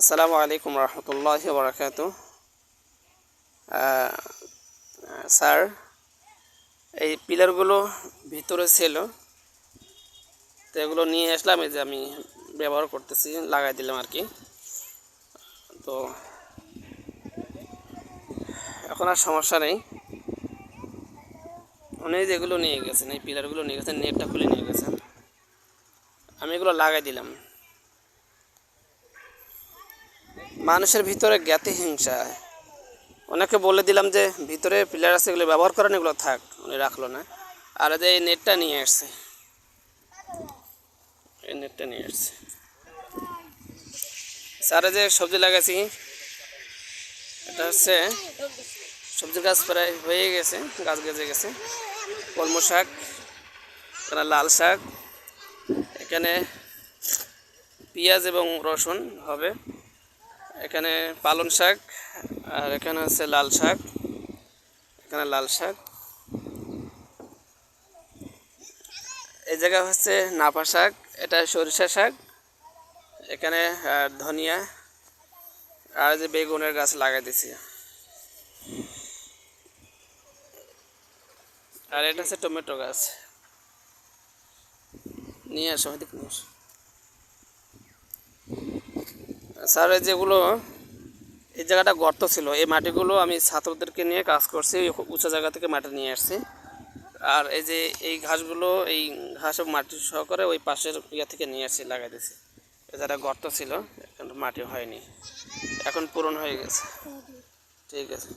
আসসালামু আলাইকুম রহমতুল্লাহ বরাকাত স্যার, এই পিলারগুলো ভিতরে ছিল, তো এগুলো নিয়ে আসলাম, এই যে আমি ব্যবহার করতেছি, লাগাই দিলাম আর কি। তো এখন আর সমস্যা নেই। উনি যেগুলো নিয়ে গেছেন, এই পিলারগুলো নিয়ে গেছেন, নেটটা খুলে নিয়ে গেছেন। আমি এগুলো লাগাই দিলাম। মানুষের ভিতরে জ্ঞাতি হিংসা। ওনাকে বলে দিলাম যে, ভিতরে পিলার আছে এগুলো ব্যবহার করেন, এগুলো থাক। উনি রাখল না। আর যে এই নেটটা নিয়ে আসছে। এই নেটটা নিয়ে আসছে। স্যারে যে সবজি লাগাইছি। এটা হচ্ছে সবজি গাছ প্রায় হয়ে গেছে, গাছ গেজে গেছে। কলম শাক, এখানে লাল শাক, এখানে পেঁয়াজ এবং রসুন হবে। এখানে পালন শাক, আর এখানে হচ্ছে লাল শাক। এখানে লাল শাক। এই জায়গা হচ্ছে নাপা শাক, এটা সরিষা শাক। এখানে ধনিয়া, আর যে বেগুনের গাছ লাগাই দিছি। আর এটা হচ্ছে টমেটো গাছ। নিয়ে আসো আসো। স্যার যেগুলো, এই জায়গাটা গর্ত ছিল, এই মাটিগুলো আমি ছাত্রদেরকে নিয়ে কাজ করছি উঁচা জায়গা থেকে মাটি নিয়ে আসছি। আর এই যে এই ঘাসগুলো, এই ঘাস মাটি সহকারে ওই পাশের ইয়া থেকে নিয়ে আসছি, লাগাই দিয়েছি জায়গাটা গর্ত ছিল, এখন মাটি হয়নি, এখন পূরণ হয়ে গেছে। ঠিক আছে।